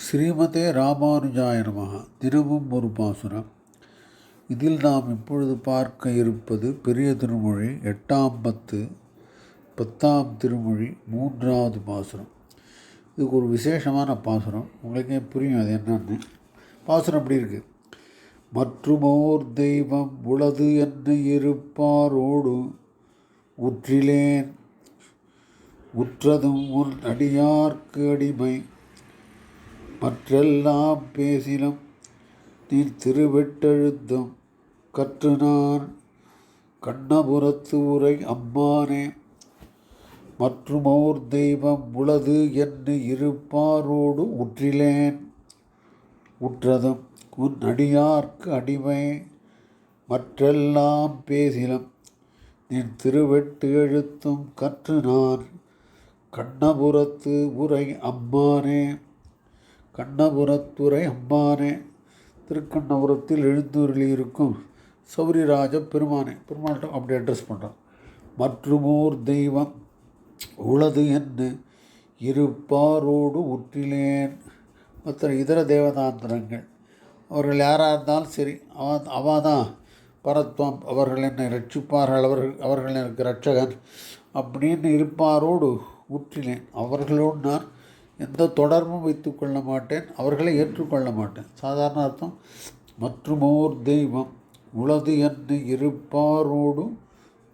ஸ்ரீமதே ராமானுஜாய நமஹ தினமும் ஒரு பாசுரம். இதில் நாம் இப்பொழுது பார்க்க இருப்பது பெரிய திருமொழி எட்டாம் பத்து பத்தாம் திருமொழி மூன்றாவது பாசுரம். இதுக்கு ஒரு விசேஷமான பாசுரம். உங்களுக்கே புரியும் அது என்னன்னு. பாசுரம் அப்படி இருக்குது மற்றுமோர் தெய்வம் உளது என்ன இருப்பாரோடு உற்றிலேன். உற்றதும் உன் அடியார்க்கு அடிமை. மற்றெல்லாம் பேசிலும் நீ திருவெட்டெழுத்தும் கற்று நான் கண்ணபுரத்து உரை அம்மானே மற்றுமோர் தெய்வம் உளது என்று இருப்பாரோடு உற்றிலேன். உற்றதும் உன் அடியார்க்கு அடிமை. மற்றெல்லாம் பேசிலும் நின் திருவெட்டு எழுத்தும் கற்று நான் கண்ணபுரத்து உரை அம்மானே கண்ணபுரத்துறை அம்பானே திருக்கண்ணபுரத்தில் எழுந்தூரில் இருக்கும் சௌரிராஜ பெருமானே. பெருமாள்கிட்ட அப்படி அட்ரஸ் பண்ணுறான் மற்றுமோர் தெய்வம் உளது என்று இருப்பாரோடு உற்றிலேன். மற்ற இதர தேவதாந்திரங்கள். அவர்கள் யாராக இருந்தாலும் சரி அவ அவள் தான் பரத்வம். அவர்கள் என்னை ரட்சிப்பார்கள். அவர்கள் அவர்கள் எனக்கு ரட்சகன் அப்படின்னு இருப்பாரோடு உற்றிலேன். அவர்களோடு நான் எந்த தொடர்பும் வைத்துக்கொள்ள மாட்டேன் அவர்களை ஏற்றுக்கொள்ள மாட்டேன். சாதாரண அர்த்தம் மற்றுமோர் தெய்வம் உளது என்று இருப்பாரோடும்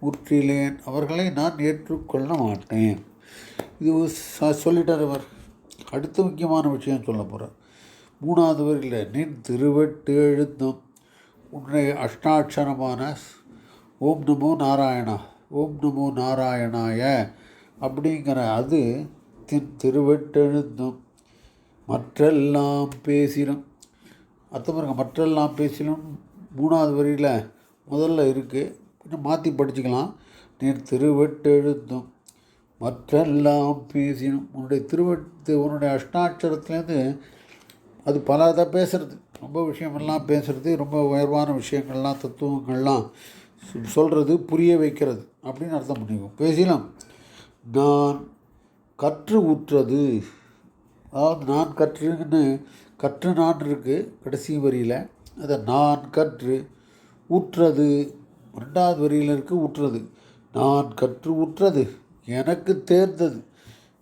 முற்றிலேன் அவர்களை நான் ஏற்றுக்கொள்ள மாட்டேன். இது சொல்லிட்டார் அவர் அடுத்த முக்கியமான விஷயம் சொல்ல போகிறார் மூணாவது வரையில் நின் திருவெட்டு எழுத்தும் உன்னை அஷ்டாட்சரமான ஓம் நமோ நாராயணா ஓம் நமோ நாராயணாய அப்படிங்கிற அது தின் திருவெட்டெழுந்தும் மற்றெல்லாம் பேசிலும் அர்த்தம் பாருங்க மற்றெல்லாம் பேசிலும் மூணாவது வரியில் முதல்ல இருக்குது இன்னும் மாற்றி படிச்சுக்கலாம். நீர் திருவெட்டெழுந்தும் மற்றெல்லாம் பேசினும். உன்னுடைய திருவெட்டு உன்னுடைய அஷ்டாட்சரத்துலேருந்து அது பல இதாக பேசுகிறது ரொம்ப விஷயமெல்லாம் பேசுகிறது ரொம்ப உயர்வான விஷயங்கள்லாம் தத்துவங்கள்லாம் சொல்கிறது புரிய வைக்கிறது அப்படின்னு அர்த்தம் பண்ணிக்குவோம். பேசிலாம். நான் கற்று உற்றது அதாவது நான் கற்றுன்னு கற்று நான் இருக்கு கடைசி வரியில். அதை நான் கற்று உற்றது. ரெண்டாவது வரியில் இருக்கு உற்றது. நான் கற்று உற்றது எனக்கு தேர்ந்தது.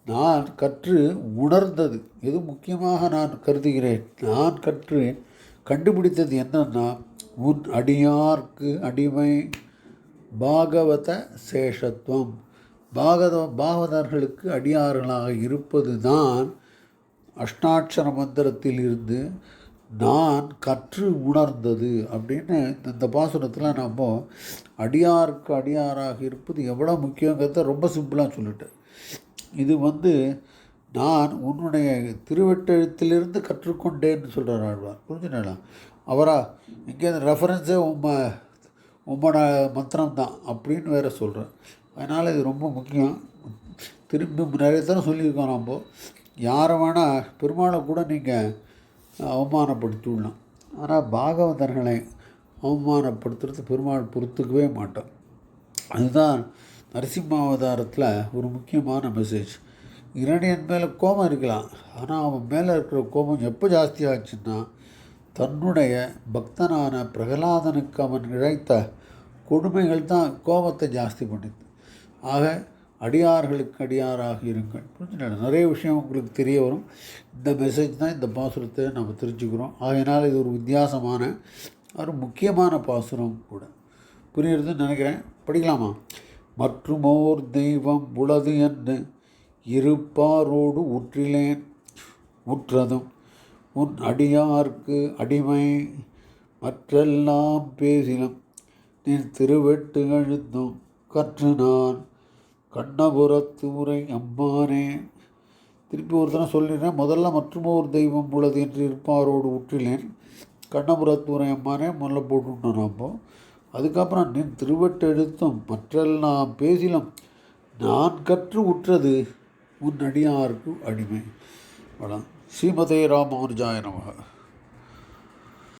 நான் கற்று உணர்ந்தது. எது முக்கியமாக நான் கருதுகிறேன்? நான் கற்று கண்டுபிடித்தது என்னன்னா உன் அடியார்க்கு அடிமை பாகவத சேஷத்துவம். பாகத பாகவதர்களுக்கு அடியார்களாக இருப்பது தான் அஷ்டாட்சர மந்திரத்தில் இருந்து நான் கற்று உணர்ந்தது அப்படின்னு இந்த பாசுரத்தில் நம்ம அடியாருக்கு அடியாராக இருப்பது எவ்வளோ முக்கியங்கிறத ரொம்ப சிம்பிளாக சொல்லிட்டேன். இது வந்து நான் உன்னுடைய திருவெட்டெழுத்திலிருந்து கற்றுக்கொண்டேன்னு சொல்கிறார் ஆழ்வார். புரிஞ்சுனா அவரா இங்கே ரெஃபரன்ஸே உம்ம உம்மோட மந்திரம் தான் அப்படின்னு வேற சொல்கிறேன் அதனால் இது ரொம்ப முக்கியம். திரும்பி நிறைய தடவை சொல்லியிருக்கோம் நம்ம. யாரை வேணால் பெருமாளை கூட நீங்கள் அவமானப்படுத்தி விடலாம் ஆனால் பாகவதர்களை அவமானப்படுத்துறது பெருமாள் பொறுத்துக்கவே மாட்டோம். அதுதான் நரசிம்மாவதாரத்தில் ஒரு முக்கியமான மெசேஜ் இரணியன் மேலே கோபம் இருக்கலாம். ஆனால் அவன் மேலே இருக்கிற கோபம் எப்போ ஜாஸ்தியாச்சுன்னா தன்னுடைய பக்தனான பிரகலாதனுக்கு அவன் இழைத்த கொடுமைகள் தான் கோபத்தை ஜாஸ்தி பண்ணிது ஆக அடியார்களுக்கு அடியாராக இருங்கள். புரிஞ்சுங்களா நிறைய விஷயம் உங்களுக்கு தெரிய வரும். இந்த மெசேஜ் தான் இந்த பாசுரத்தை நம்ம தெரிஞ்சுக்கிறோம். ஆகையினால் இது ஒரு வித்தியாசமான ஒரு முக்கியமான பாசுரம் கூட. புரியுறதுன்னு நினைக்கிறேன். படிக்கலாமா? மற்றுமோர் தெய்வம் உளது என்று இருப்பாரோடு உற்றிலேன் உற்றதும் உன் அடியார்க்கு அடிமை மற்றெல்லாம் பேசிலும் நீ திருவெட்டு எழுத்தும் கற்று நான் கண்ணபுரத்து உரை அம்மானே திருப்பி ஒரு தடவை சொல்லிடுறேன். முதல்ல மற்றும் ஒரு தெய்வம் உள்ளது என்று இருப்பாரோடு உற்றிலேன். கண்ணபுரத்து உரை அம்மானே முதல்ல போட்டுட்டோம் நம்ம அதுக்கப்புறம் நின் திருவட்டெழுத்தும் மற்றெல்லாம் பேசிலும் நான் கற்று உற்றது உன் அடியாருக்கு அடிமை. வளம் ஸ்ரீமதே ராமானுஜாய நமக.